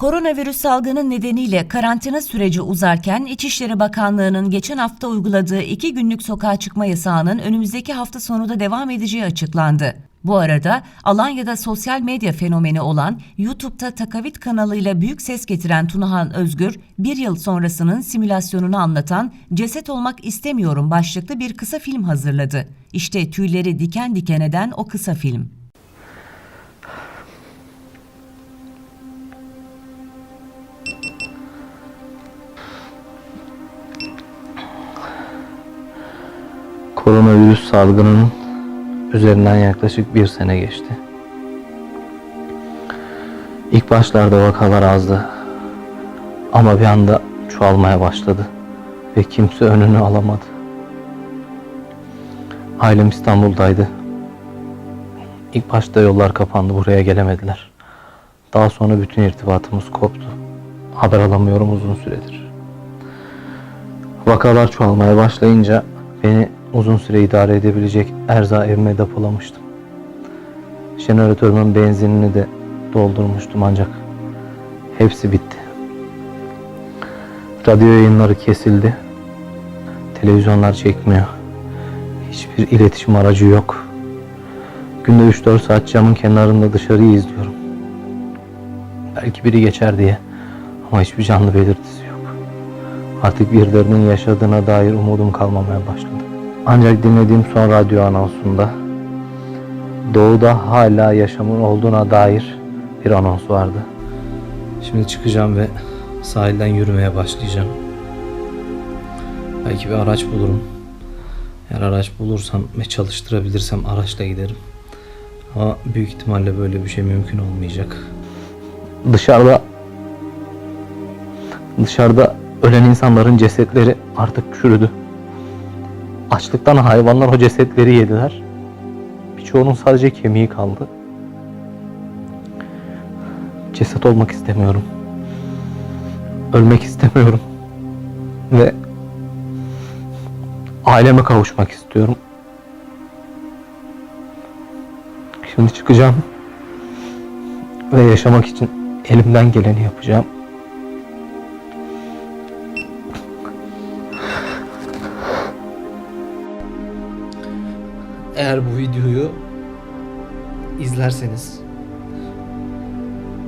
Koronavirüs salgını nedeniyle karantina süreci uzarken İçişleri Bakanlığı'nın geçen hafta uyguladığı iki günlük sokağa çıkma yasağının önümüzdeki hafta sonu da devam edeceği açıklandı. Bu arada Alanya'da sosyal medya fenomeni olan YouTube'da Takavit kanalıyla büyük ses getiren Tunahan Özgür, bir yıl sonrasının simülasyonunu anlatan Ceset Olmak İstemiyorum başlıklı bir kısa film hazırladı. İşte tüyleri diken diken eden o kısa film. Koronavirüs salgınının üzerinden yaklaşık bir sene geçti. İlk başlarda vakalar azdı. Ama bir anda çoğalmaya başladı. Ve kimse önünü alamadı. Ailem İstanbul'daydı. İlk başta yollar kapandı, buraya gelemediler. Daha sonra bütün irtibatımız koptu. Haber alamıyorum uzun süredir. Vakalar çoğalmaya başlayınca beni uzun süre idare edebilecek erza evime depolamıştım. Jeneratörümün benzinini de doldurmuştum ancak hepsi bitti. Radyo yayınları kesildi. Televizyonlar çekmiyor. Hiçbir iletişim aracı yok. Günde 3-4 saat camın kenarında dışarıyı izliyorum. Belki biri geçer diye ama hiçbir canlı belirtisi yok. Artık birilerinin yaşadığına dair umudum kalmamaya başladı. Ancak dinlediğim son radyo anonsunda doğuda hala yaşamın olduğuna dair bir anons vardı. Şimdi çıkacağım ve sahilden yürümeye başlayacağım. Belki bir araç bulurum. Eğer araç bulursam ve çalıştırabilirsem araçla giderim. Ama büyük ihtimalle böyle bir şey mümkün olmayacak. Dışarıda dışarıda ölen insanların cesetleri artık çürüdü. Açlıktan hayvanlar o cesetleri yediler. Birçoğunun sadece kemiği kaldı. Ceset olmak istemiyorum. Ölmek istemiyorum. Ve aileme kavuşmak istiyorum. Şimdi çıkacağım. Ve yaşamak için elimden geleni yapacağım. Eğer bu videoyu izlerseniz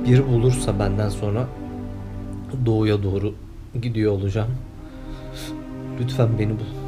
bir bulursa benden sonra doğuya doğru gidiyor olacağım. Lütfen beni bulun.